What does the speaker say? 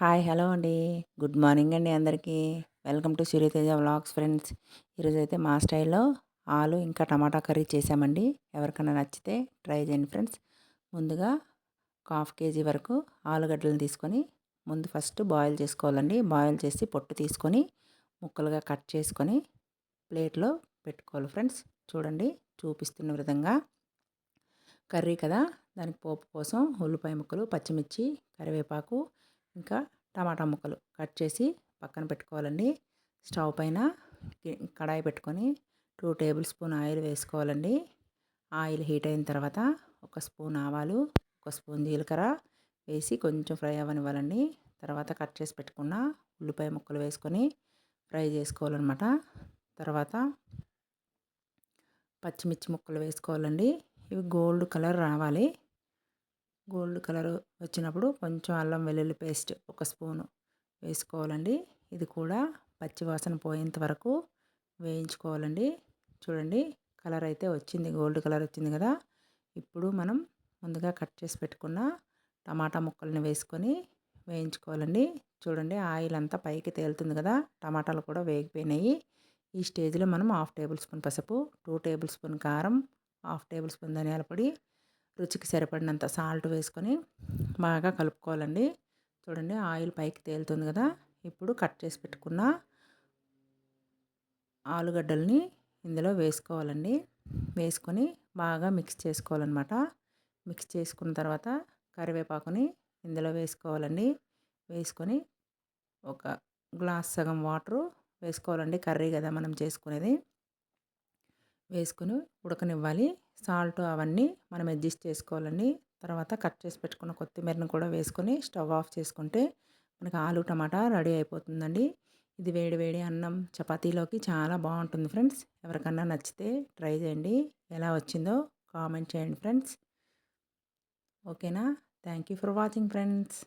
Hi hello అండి. Good morning అండి అందరికీ. Welcome to Suryateja vlogs friends. ఈరోజు అయితే మా స్టైల్లో ఆలు ఇంకా టమాటా కర్రీ చేసామండి. ఎవరికైనా నచ్చితే ట్రై చేయండి ఫ్రెండ్స్. ముందుగా హాఫ్ కేజీ వరకు ఆలుగడ్డలను తీసుకొని ముందు ఫస్ట్ బాయిల్ చేసుకోవాలండి. బాయిల్ చేసి పొట్టు తీసుకొని ముక్కలుగా కట్ చేసుకొని ప్లేట్లో పెట్టుకోవాలి ఫ్రెండ్స్. చూడండి చూపిస్తున్న విధంగా. కర్రీ కదా దానికి పోపు కోసం ఉల్లిపాయ ముక్కలు పచ్చిమిర్చి కరివేపాకు ఇంకా టమాటా ముక్కలు కట్ చేసి పక్కన పెట్టుకోవాలండి. స్టవ్ పైన కడాయి పెట్టుకొని టూ టేబుల్ స్పూన్ ఆయిల్ వేసుకోవాలండి. ఆయిల్ హీట్ అయిన తర్వాత ఒక స్పూన్ ఆవాలు ఒక స్పూన్ జీలకర్ర వేసి కొంచెం ఫ్రై అవ్వనివ్వాలండి. తర్వాత కట్ చేసి పెట్టుకున్న ఉల్లిపాయ ముక్కలు వేసుకొని ఫ్రై చేసుకోవాలన్నమాట. తర్వాత పచ్చిమిర్చి ముక్కలు వేసుకోవాలండి. ఇవి గోల్డ్ కలర్ రావాలి. గోల్డ్ కలర్ వచ్చినప్పుడు కొంచెం అల్లం వెల్లుల్లి పేస్ట్ ఒక స్పూను వేసుకోవాలండి. ఇది కూడా పచ్చివాసన పోయేంత వరకు వేయించుకోవాలండి. చూడండి కలర్ అయితే వచ్చింది గోల్డ్ కలర్ వచ్చింది కదా. ఇప్పుడు మనం ముందుగా కట్ చేసి పెట్టుకున్న టమాటా ముక్కల్ని వేసుకొని వేయించుకోవాలండి. చూడండి ఆయిల్ అంతా పైకి తేలుతుంది కదా టమాటాలు కూడా వేగిపోయినాయి. ఈ స్టేజ్లో మనం హాఫ్ టేబుల్ స్పూన్ పసుపు టూ టేబుల్ స్పూన్ కారం హాఫ్ టేబుల్ స్పూన్ ధనియాల పొడి రుచికి సరిపడినంత సాల్ట్ వేసుకొని బాగా కలుపుకోవాలండి. చూడండి ఆయిల్ పైకి తేలుతుంది కదా. ఇప్పుడు కట్ చేసి పెట్టుకున్న ఆలుగడ్డల్ని ఇందులో వేసుకోవాలండి. వేసుకొని బాగా మిక్స్ చేసుకోవాలన్నమాట. మిక్స్ చేసుకున్న తర్వాత కరివేపాకుని ఇందులో వేసుకోవాలండి. వేసుకొని ఒక గ్లాస్ సగం వాటరు వేసుకోవాలండి కర్రీ కదా మనం చేసుకునేది. వేసుకుని ఉడకనివ్వాలి. సాల్ట్ అవన్నీ మనం అడ్జస్ట్ చేసుకోవాలండి. తర్వాత కట్ చేసి పెట్టుకున్న కొత్తిమీరను కూడా వేసుకొని స్టవ్ ఆఫ్ చేసుకుంటే మనకి ఆలు టమాటా రెడీ అయిపోతుందండి. ఇది వేడి వేడి అన్నం చపాతీలోకి చాలా బాగుంటుంది ఫ్రెండ్స్. ఎవరికన్నా నచ్చితే ట్రై చేయండి. ఎలా వచ్చిందో కామెంట్ చేయండి ఫ్రెండ్స్. ఓకేనా? Thank you for watching friends.